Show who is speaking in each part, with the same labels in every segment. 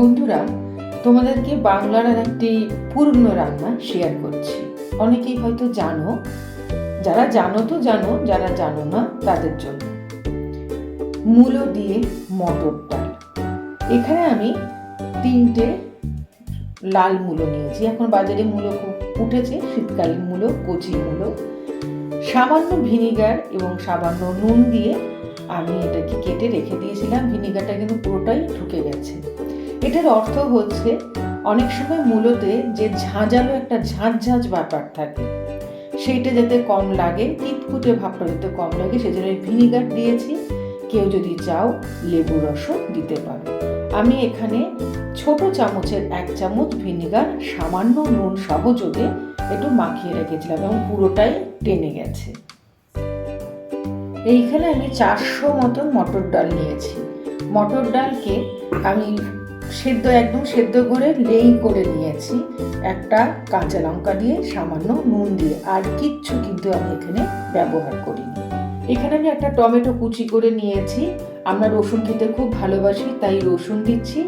Speaker 1: বন্ধুরা, তোমাদেরকে বাংলার একটি পূর্ণ রান্না শেয়ার করছি। অনেকেই হয়তো জানো, যারা জানো তো জানো, যারা জানো না, তাদের জন্য। মূলো দিয়ে মটর ডাল। এখানে আমি তিনটে লাল মূলো নিয়েছি। এখন বাজারে মূলো খুব উঠেছে, শীতকালীন মূলো, কচি মূলো। সামান্য ভিনিগার এবং সামান্য নুন দিয়ে আমি এটাকে কেটে রেখে দিয়েছিলাম। ভিনিগারটা কিন্তু পুরোটাই ঢুকে গেছে। এটার অর্থ হচ্ছে, অনেক সময় মূলতে যে ঝাঁঝালো একটা ঝাঁঝ ব্যাপার থাকে, সেইটা যাতে কম লাগে, তিতকুটে ভাবটা যাতে কম লাগে, সেজন্য ভিনিগার দিয়েছি। কেউ যদি চাও লেবু রসও দিতে পারো। আমি এখানে ছোট চামচের এক চামচ ভিনিগার, সামান্য নুন সহযোগে একটু মাখিয়ে রেখেছিলাম এবং পুরোটাই টেনে গেছে। এইখানে আমি চারশো মতন মটর ডাল নিয়েছি। মটর ডালকে আমি সেদ্ধ, একদম সেদ্ধ করে লেই করে নিয়েছি একটা কাঁচা লঙ্কা দিয়ে, সামান্য নুন দিয়ে। আর কিচ্ছু কিন্তু আমি এখানে ব্যবহার করিনি। এখানে আমি একটা টমেটো কুচি করে নিয়েছি। আমরা রসুন খেতে খুব ভালোবাসি, তাই রসুন দিচ্ছি।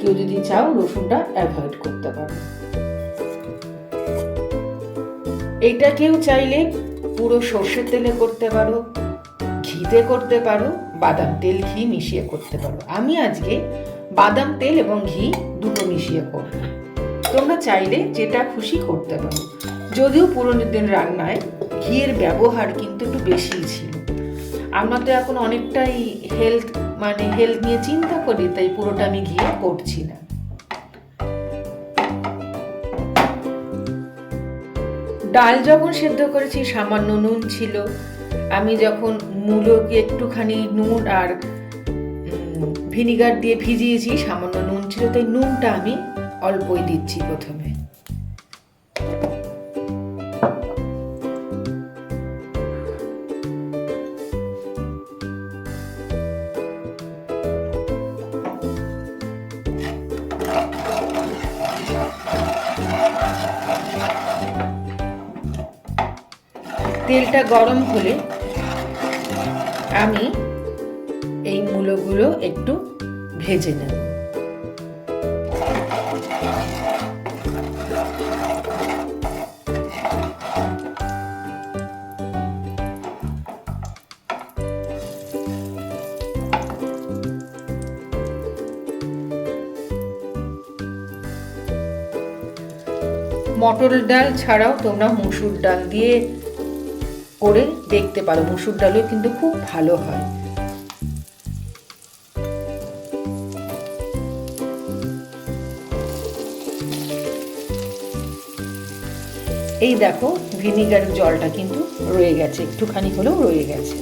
Speaker 1: কেউ যদি চাও রসুনটা অ্যাভয়েড করতে পারো। এইটা কেউ চাইলে পুরো সর্ষের তেলে করতে পারো, ঘিতে করতে পারো, বাদাম তেল, ঘি মিশিয়ে করতে পারো। আমি আজকে বাদাম, তেল এবং ঘি দুটো মিশিয়ে করব তোমরা চাইলে যেটা খুশি করতে পারো। যদিও পুরোনো দিন রান্নায় ঘিয়ের ব্যবহার কিন্তু একটু বেশিই ছিল। আমরা তো এখন অনেকটাই হেলথ মানে হেলথ নিয়ে চিন্তা করি, তাই পুরোটা আমি ঘিয়ে করছি না। ডাল যখন সেদ্ধ করেছি, সামান্য নুন ছিল। আমি যখন মূলোকে একটুখানি নুন আর ভিনিগার দিয়ে ভিজিয়েছি, সামান্য নুন ছিল, তাই নুনটা আমি অল্পই দিচ্ছি প্রথমে। তেলটা গরম হলে আমি এই মূলগুলো একটু ভেজে নেব মটর ডাল ছাড়াও তোমরা মুসুর ডাল দিয়ে করে দেখতে পারো। মুসুর ডালও কিন্তু খুব ভালো হয়। এই দেখো ভিনিগার জলটা কিন্তু রয়ে গেছে, একটুখানি হলেও রয়ে গেছে।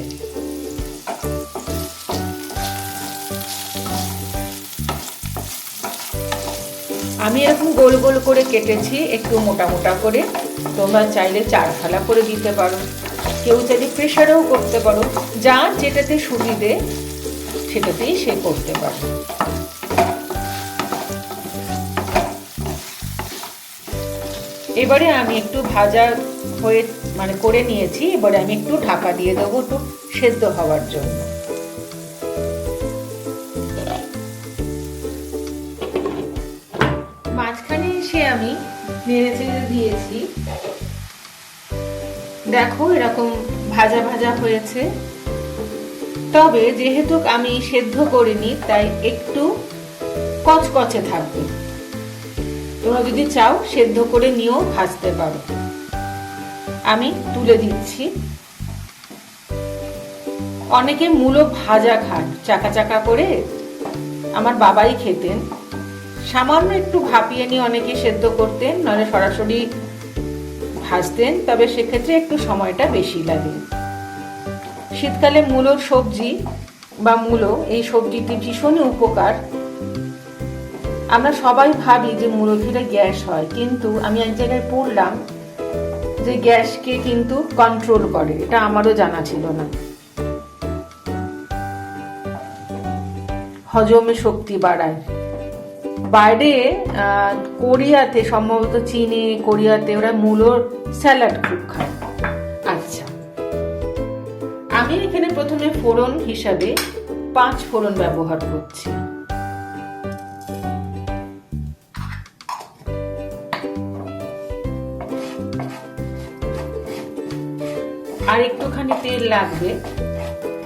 Speaker 1: আমি এরকম গোল গোল করে কেটেছি, একটু মোটা মোটা করে। তোমরা চাইলে চার ফালা করে দিতে পারো। কেউ চাইলে প্রেশারেও করতে পারো যার যেটাতে সুবিধে সেটাতেই সে করতে পারে। এবারে আমি একটু ভাজা হয়ে মানে করে নিয়েছি, এবারে আমি একটু ঢাকা দিয়ে দেবো একটু সেদ্ধ হওয়ার জন্য। মাঝখানে এসে আমি নেড়ে চেড়ে দিয়েছি। দেখো এরকম ভাজা ভাজা হয়েছে। তবে যেহেতু আমি সেদ্ধ করিনি, তাই একটু কচকচে থাকবে। তোমরা যদি চাও, সেদ্ধ করে নিয়েও ভাজতে পারো। আমি তুলে দিচ্ছি। অনেকে মূলো ভাজা খান, চাকা চাকা করে। আমার বাবাই খেতেন। সামান্য একটু ভাপিয়ে নিয়ে অনেকে সেদ্ধ করতেন নাহলে সরাসরি ভাজতেন, তবে সেক্ষেত্রে একটু সময়টা বেশি লাগে। শীতকালে মূলোর সবজি বা মূলো, এই সবজিটি ভীষণই উপকার। আমরা সবাই ভাবি যে মূলো খেলে গ্যাস হয়, কিন্তু আমি এক জায়গায় পড়লাম যে গ্যাসকে কিন্তু কন্ট্রোল করে, এটা আমারও জানা ছিল না। হজমে শক্তি বাড়ায়। বাইরে কোরিয়াতে, সম্ভবত চীনে, কোরিয়াতে ওরা মূলোর স্যালাড খুব খায়। আচ্ছা। আমি এখানে প্রথমে ফোড়ন হিসাবে পাঁচ ফোড়ন ব্যবহার করছি। একটুখানি তেল লাগবে,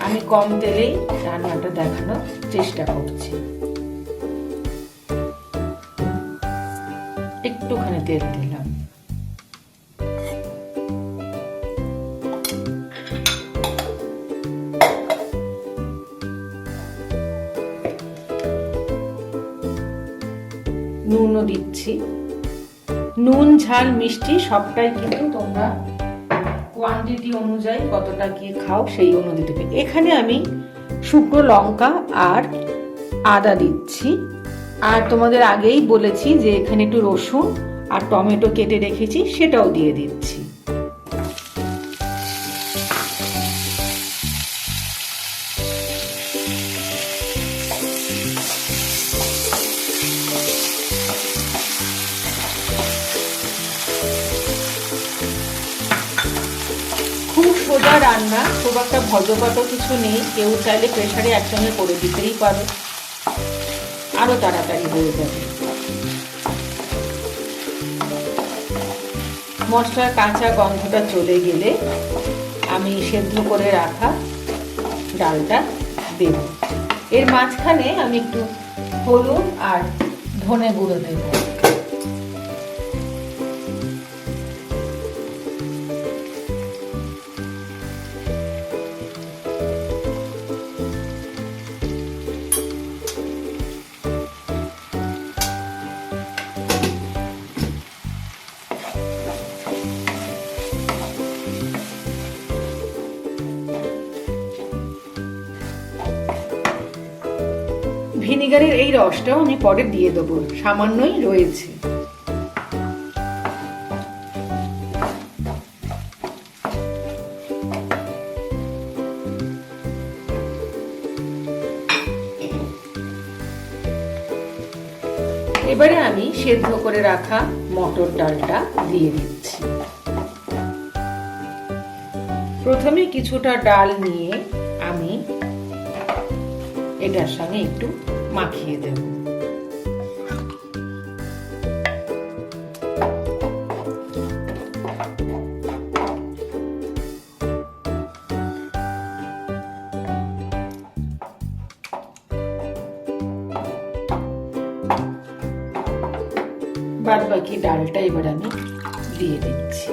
Speaker 1: আমি কম তেলেই রান্নাটা দেখানোর চেষ্টা করছি। একটুখানি তেল দিলাম। নুনও দিচ্ছি। নুন, ঝাল, মিষ্টি সবটাই কিন্তু তোমরা কোয়ান্টিটি অনুযায়ী কতটা কি খাও, সেই অনুযায়ী। দেবে এখানে আমি শুকনো লঙ্কা আর আদা দিচ্ছি। আর তোমাদের আগেই বলেছি যে এখানে একটু রসুন আর টমেটো কেটে রেখেছি, সেটাও দিয়ে দিচ্ছি। রান্না খুব একটা ভজপাত কিছু নেই। কেউ চাইলে প্রেশারে একসঙ্গে করে দিতেই পারো। আরও তাড়াতাড়ি হয়ে যাবে। মশলার কাঁচা গন্ধটা চলে গেলে আমি সেদ্ধ করে রাখা ডালটা দেব। এর মাঝখানে আমি একটু হলুদ আর ধনে গুঁড়ো দেবো। ভিনিগারের এই রসটাও আমি পরে দিয়ে দেবো। সামান্যই রয়েছে। এবারে আমি সেদ্ধ করে রাখা মটর ডালটা দিয়ে দিচ্ছি। প্রথমে কিছুটা ডাল নিয়ে আমি এটার সঙ্গে একটু মাখিয়ে দেব। বাদ বাকি ডালটা এবার আমি দিয়ে দিচ্ছি।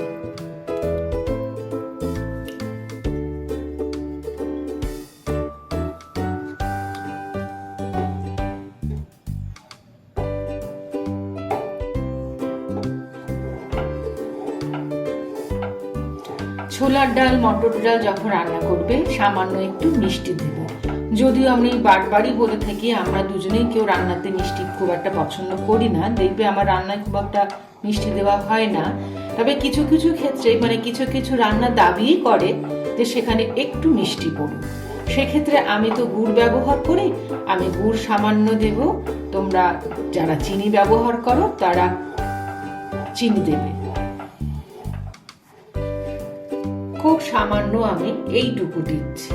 Speaker 1: ছোলার ডাল, মটর ডাল যখন রান্না করবে, সামান্য একটু মিষ্টি দেবে। যদিও আমি বারবারই বলে থাকি, আমরা দুজনেই কেউ রান্নাতে মিষ্টি খুব একটা পছন্দ করি না। দেখবে আমার রান্নায় খুব একটা মিষ্টি দেওয়া হয় না। তবে কিছু কিছু ক্ষেত্রে মানে কিছু কিছু রান্না দাবিই করে যে সেখানে একটু মিষ্টি পড়ুক। সেক্ষেত্রে আমি তো গুড় ব্যবহার করি, আমি গুড় সামান্য দেব। তোমরা যারা চিনি ব্যবহার করো, তারা চিনি দেবে। খুব সামান্য আমি এইটুকু দিচ্ছি।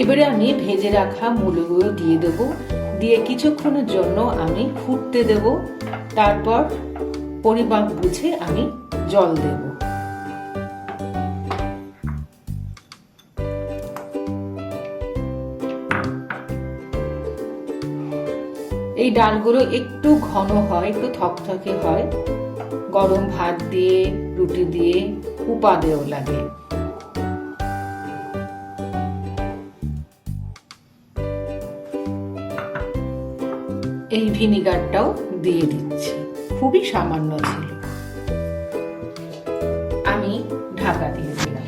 Speaker 1: এবারে আমি ভেজে রাখা মূলগুলো দিয়ে দেব। দিয়ে কিছুক্ষণের জন্য আমি ফুটতে দেব। তারপর পরিমাপ বুঝে আমি জল দেব। এই ডালগুলো একটু ঘন হয়, একটু থকথকে হয়। গরম ভাত দিয়ে, রুটি দিয়ে উপাদেও লাগে। এই ভিনিগারটাও দিয়ে দিচ্ছি। খুবই সামান্য ছিল। আমি ঢাকা দিয়ে দিলাম।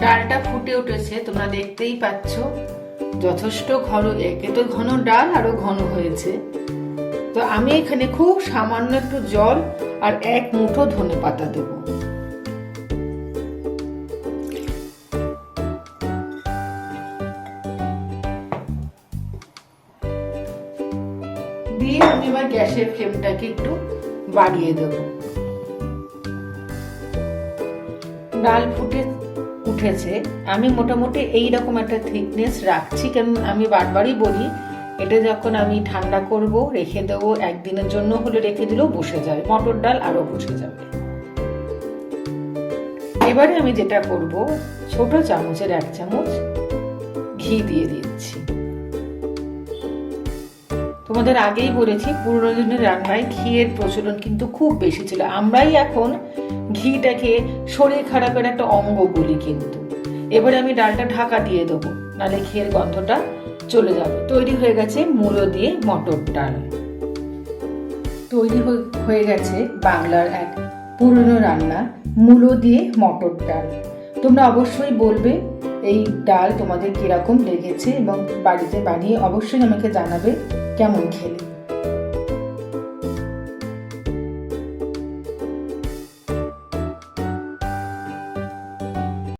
Speaker 1: ডালটা ফুটে উঠেছে, তোমরা দেখতেই পাচ্ছ। যথেষ্ট ঘন, একে তো ঘন ডাল, আরও ঘন হয়েছে। তো আমি এখানে খুব সামান্য একটু জল আর এক মুঠো ধনে পাতা দেবো। গ্যাসের ফ্লেমটাকে একটু বাড়িয়ে দেব। ডাল ফুটে উঠেছে। আমি মোটামুটি এই রকম একটা থিকনেস রাখছি, কারণ আমি বারবারই বলি, এটা যখন আমি ঠান্ডা করব, রেখে দেবো, একদিনের জন্য হলে রেখে দিলেও বসে যাবে, মটর ডাল আরও বসে যাবে। এবারে আমি যেটা করব, ছোট চামচের এক চামচ ঘি দিয়ে দিচ্ছি। তোমাদের আগেই বলেছি, পুরনো দিনের রান্নায় ঘিয়ের প্রচলন কিন্তু খুব বেশি ছিল। আমরাই এখন ঘিটাকে শরীর খারাপের একটা অঙ্গ বলি কিন্তু। এবারে আমি ডালটা ঢাকা দিয়ে দেবো, নাহলে ঘিয়ের গন্ধটা চলে যাবে। তৈরি হয়ে গেছে মূলো দিয়ে মটর ডাল। তৈরি হয়ে গেছে বাংলার এক পুরনো রান্না, মূলো দিয়ে মটর ডাল। তোমরা অবশ্যই বলবে এই ডাল তোমাদের কীরকম লেগেছে এবং বাড়িতে বানিয়ে অবশ্যই আমাকে জানাবে। কেমন খেলে?